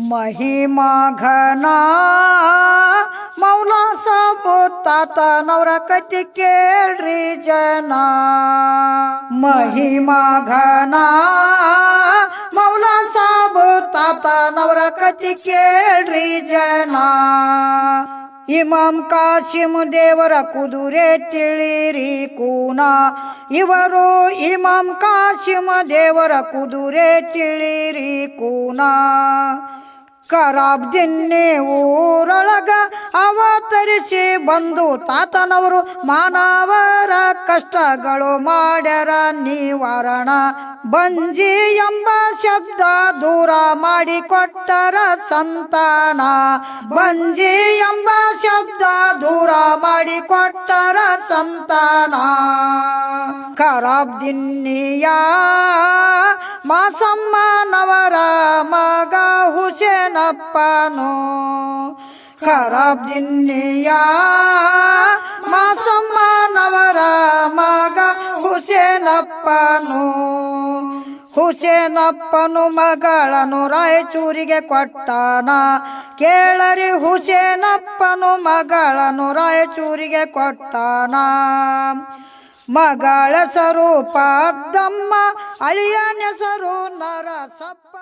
महिमा घना मौला ಸಾಬು ತಾತನವರ ಕತಿ ಕೇಳ್ರಿ ಜನ ಮಹಿಮಾ ಘನ ಮೌಲಾ ಸಾಬು ತಾತನವರ ಕತಿ ಕೇಳ್ರಿ ಜನ ಇಮಾಂ ಕಾಸಿಂ ದೇವರ ಕುದುರೆ ತಿಳಿರಿ ಕೂನ ಇವರು ಇಮಾಂ ಕಾಸಿಂ ದೇವರ ಕುದುರೆ ತಿಳಿರಿ ಕೂನ ಕರಾಬ್ದಿನ್ನೆ ಊರೊಳಗ ಅವತರಿಸಿ ಬಂದು ತಾತನವರು ಮಾನವರ ಕಷ್ಟಗಳು ಮಾಡ್ಯರ. ನಿವಾರಣ ಬಂಜಿ ಎಂಬ ಶಬ್ದ ದೂರ ಮಾಡಿಕೊಟ್ಟರ ಸಂತಾನ. ಬಂಜಿ ಎಂಬ ಶಬ್ದ ದೂರ ಮಾಡಿಕೊಟ್ಟರ ಸಂತಾನ. ಕರಾಬ್ದಿನ್ನಿಯ ಹುಸೇನಪ್ಪನು ಖರಾಬ್ದಿನ್ನಿಯ ಮಾಸಮ್ಮನವರ ಮಗ ಹುಸೇನಪ್ಪನು? ಹುಸೇನಪ್ಪನು ಮಗಳನ್ನು ರಾಯಚೂರಿಗೆ ಕೊಟ್ಟಾನ? ಕೇಳರಿ ಹುಸೇನಪ್ಪನು ಮಗಳನ್ನು ರಾಯಚೂರಿಗೆ ಕೊಟ್ಟಾನ? ಮಗಳ ಸ್ವರೂಪ ದಮ್ಮ ಅಳಿಯನ ನರಸಪ್ಪ.